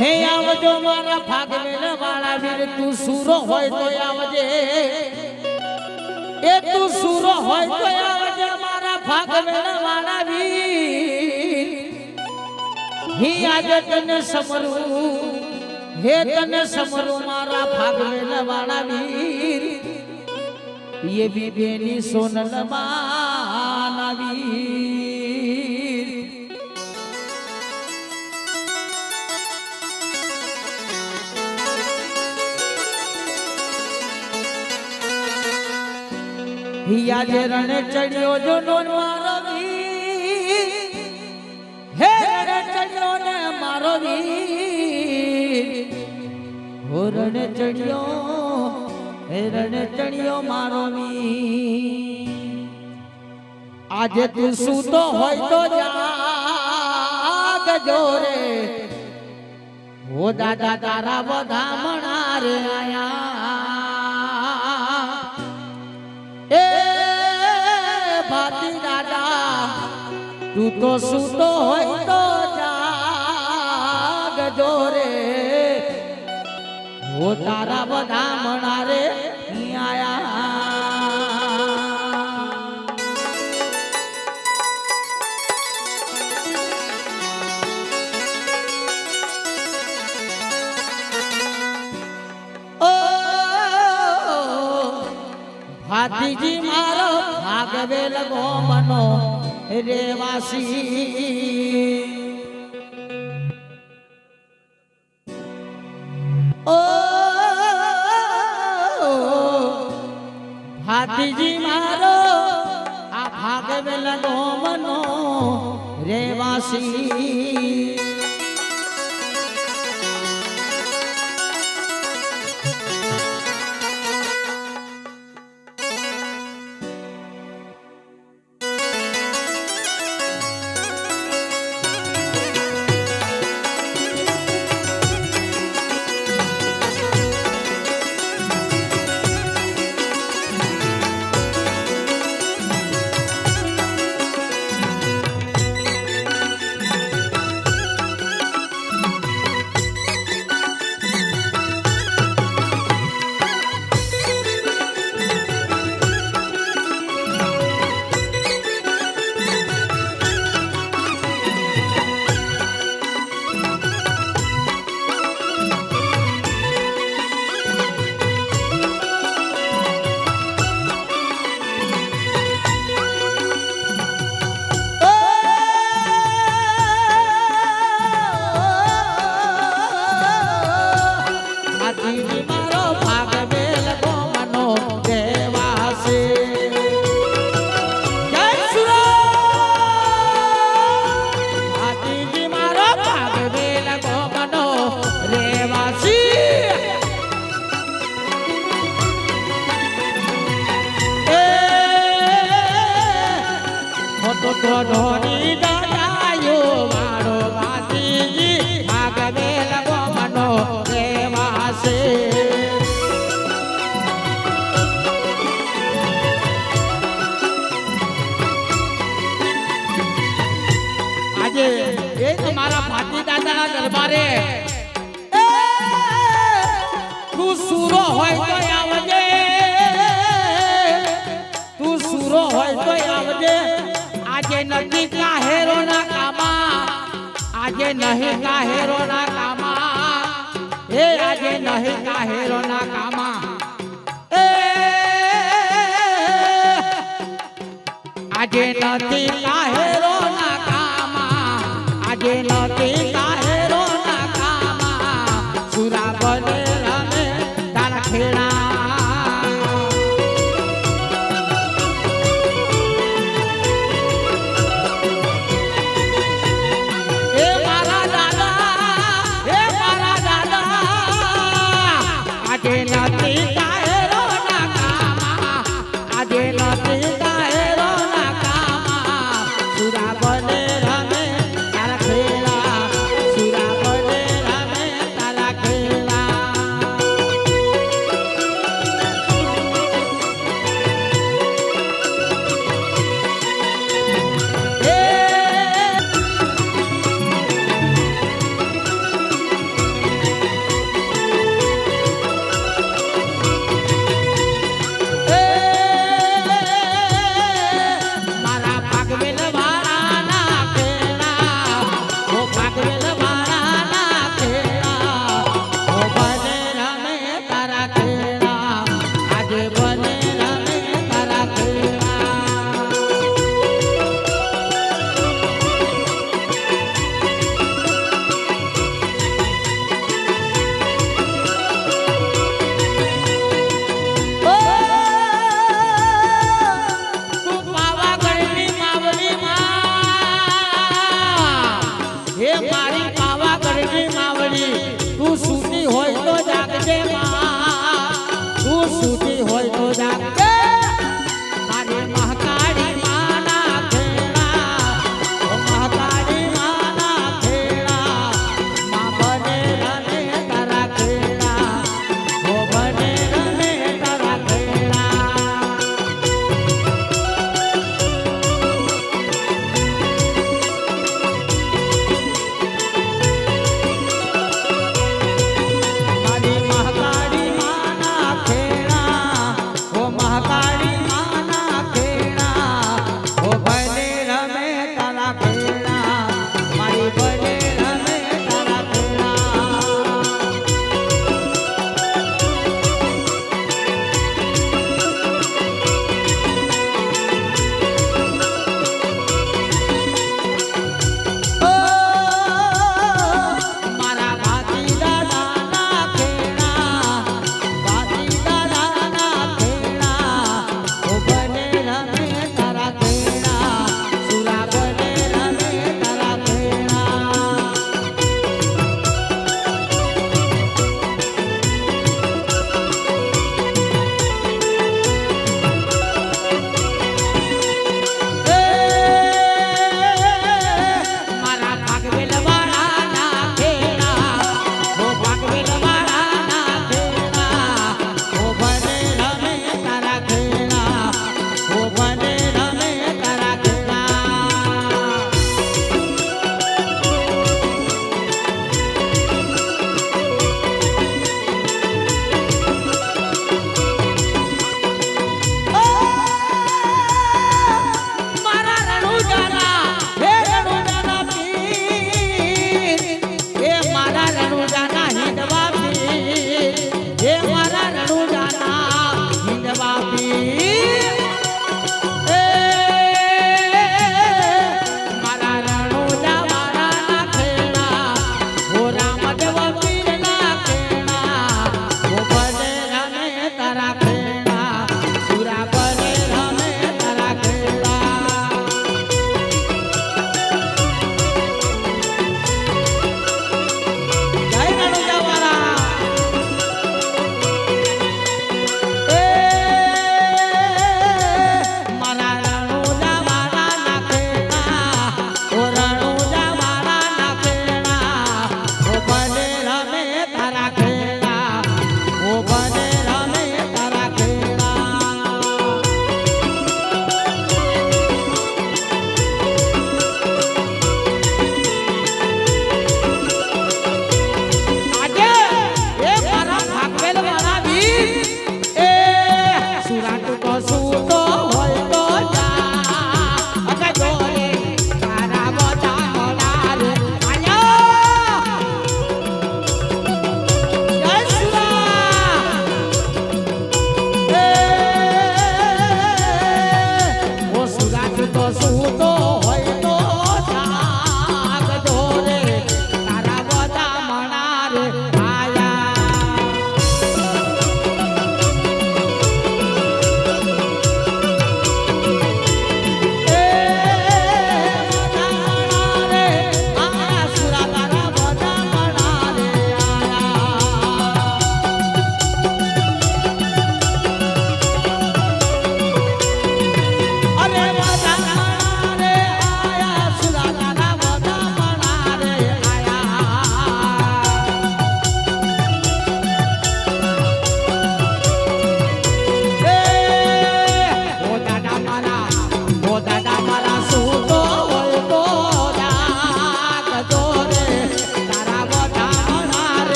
હે આવજો મારા ફાગવેલ વાળા વીર, તું સુરો હોય તો આવજે. એ તું સુરો હોય તો આવજે મારા ફાગવેલ વાળા વીર. હે આજે તને સમરું, હે તને સમરું મારા ફાગવેલ વાળા વીર. યે બીબેની સોનલમાં હિયા જે ચડ્યો જો નોન મારો વી હે રણે ચડ્યો ને મારો વી હો રણે ચડ્યો, હે રણે ચડ્યો મારો વી આજે તું સૂતો હોય તો જાગજો રે. હો દાદા તારા બધા મણા રે આયા. તું તો સૂતો હોય તો જાગજો રે હો તારા બધા મણા રે આયા ઓ ભાતીજી મારો ભાગવેલ ગોમનો રેવાસી. ઓ ભાતીજી મારો આ ભાગવેલ ગોમનો રેવાસી. કાહેરો ના કામા, આજે નહીં કાહેરો ના કામા. એ આજે નહીં કાહેરો ના કામા. એ આજે નથી કાહેરો ના કામા. આજે